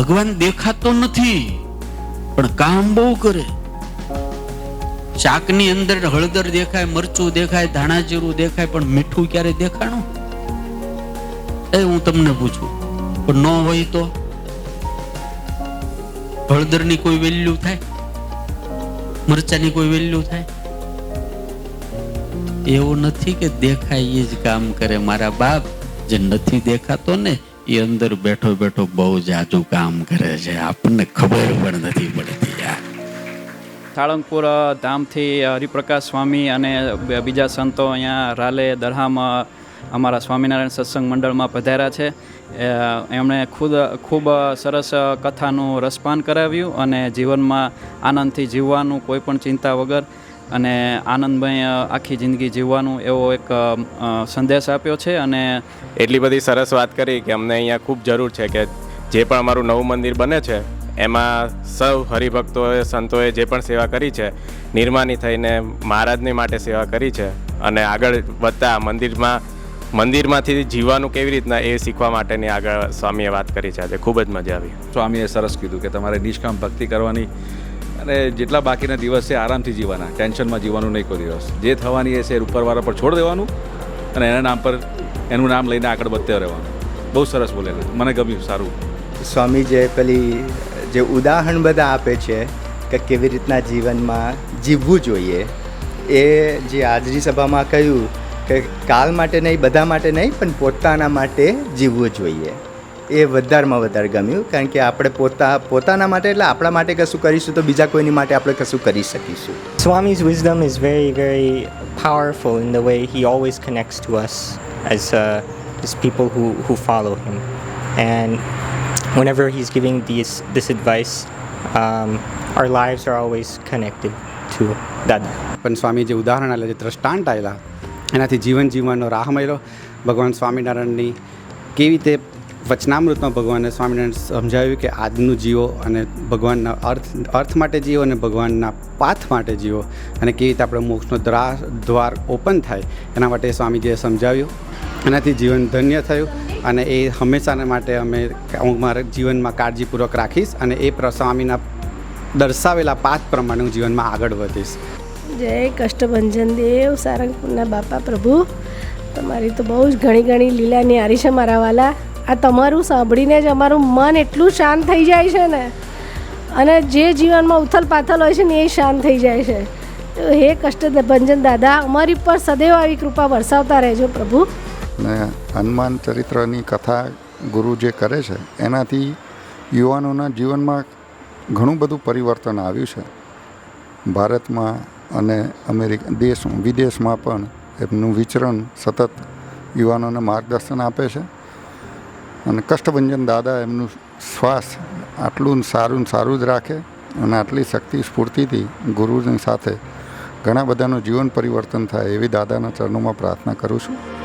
ભગવાન દેખાતો નથી, પણ કામ બહુ કરે. શાકની અંદર હળદર દેખાય, મરચું દેખાય ધાણા જીરું દેખાય, પણ મીઠું ક્યારે દેખાણું? એ હું તમને પૂછું, પણ ન હોય તો? હળદરની કોઈ વેલ્યુ થાય? મરચાની કોઈ વેલ્યુ થાય? એવું નથી કે દેખાય એ જ કામ કરે. મારા બાપ જે નથી દેખાતો ને એ અંદર બેઠો બેઠો બહુ જાજુ કામ કરે છે. આપણને ખબર પણ નથી પડતી યાર. સાળંગપુર ધામથી હરિપ્રકાશ સ્વામી અને બીજા સંતો અહીંયા રાલે, દરહામાં અમારા સ્વામિનારાયણ સત્સંગ મંડળમાં પધાર્યા છે. એમણે ખુદ, ખૂબ સરસ કથાનું રસપાન કરાવ્યું અને જીવનમાં આનંદથી જીવવાનું કોઈ પણ ચિંતા વગર અને આનંદમય આખી જિંદગી જીવવાનું એવો એક સંદેશ આપ્યો છે અને એટલી બધી સરસ વાત કરી કે અમને અહીંયા ખૂબ જરૂર છે કે જે પણ અમારું નવું મંદિર બને છે એમાં સૌ હરિભક્તોએ સંતોએ જે પણ સેવા કરી છે નિર્માની થઈને મહારાજની માટે સેવા કરી છે અને આગળ વધતા મંદિરમાં મંદિરમાંથી જીવવાનું કેવી રીતના એ શીખવા માટેની આગળ સ્વામીએ વાત કરી છે આજે. ખૂબ જ મજા આવી. સ્વામીએ સરસ કીધું કે તમારે નિષ્કામ ભક્તિ કરવાની અને જેટલા બાકીના દિવસ છે આરામથી જીવવાના ટેન્શનમાં જીવવાનું નહીં કોઈ દિવસ. જે થવાની છે એ ઉપરવાળા પર છોડ દેવાનું અને એના નામ પર એનું નામ લઈને આગળ વધતે રહેવાનું. બહુ સરસ બોલેલા. મને ગમ્યું, સારું. સ્વામી જે પેલી, જે ઉદાહરણ બધા આપે છે કે કેવી રીતના જીવનમાં જીવવું જોઈએ, એ જે આજની સભામાં કહ્યું કે કાલ માટે નહીં, બધા માટે નહીં, પણ પોતાના માટે જીવવું જોઈએ. એ વધારમાં વધારે ગમ્યું કારણ કે આપણે પોતા પોતાના માટે એટલે આપણા માટે કશું કરીશું તો બીજા કોઈની માટે આપણે કશું કરી શકીશું Swami's wisdom is very, very powerful in the way he always connects to us as, uh, as people who, who follow him. And whenever he's giving this, this advice, um, our lives are always connected to Dada. પણ સ્વામી જે ઉદાહરણ આવેલા જે દ્રષ્ટાંત આવેલા એનાથી જીવન જીવવાનો રાહ મળ્યો ભગવાન સ્વામિનારાયણની કેવી રીતે વચનામૃતમાં ભગવાને સ્વામિનારાયણ સમજાવ્યું કે આજનું જીવો અને ભગવાનના અર્થ અર્થ માટે જીવો અને ભગવાનના પાથ માટે જીવો અને કેવી રીતે આપણે મોક્ષનો દ્વાર દ્વાર ઓપન થાય એના માટે સ્વામીજીએ સમજાવ્યું. એનાથી જીવન ધન્ય થયું અને એ હંમેશાને માટે અમે હું મારા જીવનમાં કાળજીપૂર્વક રાખીશ અને એ સ્વામીના દર્શાવેલા પાથ પ્રમાણે હું જીવનમાં આગળ વધીશ. જય કષ્ટભંજન દેવ, સારંગપુરના બાપા પ્રભુ. તમારી તો બહુ જ ઘણી ઘણી લીલા ન્યારી છે મારા વાલા. આ તમારું સાંભળીને જ અમારું મન એટલું શાંત થઈ જાય છે ને. અને જે જીવનમાં ઉથલ પાથલ હોય છે ને એ શાંત થઈ જાય છે. તો હે કષ્ટભંજન દાદા, અમારી પર સદૈવ આવી કૃપા વરસાવતા રહેજો પ્રભુ. ને હનુમાન ચરિત્રની કથા ગુરુ જે કરે છે, એનાથી યુવાનોના જીવનમાં ઘણું બધું પરિવર્તન આવ્યું છે. ભારતમાં અને અમેરિકા, દેશ, વિદેશમાં પણ એમનું વિચરણ સતત યુવાનોને માર્ગદર્શન આપે છે. અને કષ્ટભંજન દાદા એમનું શ્વાસ આટલું સારું સારું જ રાખે અને આટલી શક્તિ સ્ફૂર્તિથી ગુરુની સાથે ઘણા બધાનું જીવન પરિવર્તન થાય એવી દાદાના ચરણોમાં પ્રાર્થના કરું છું.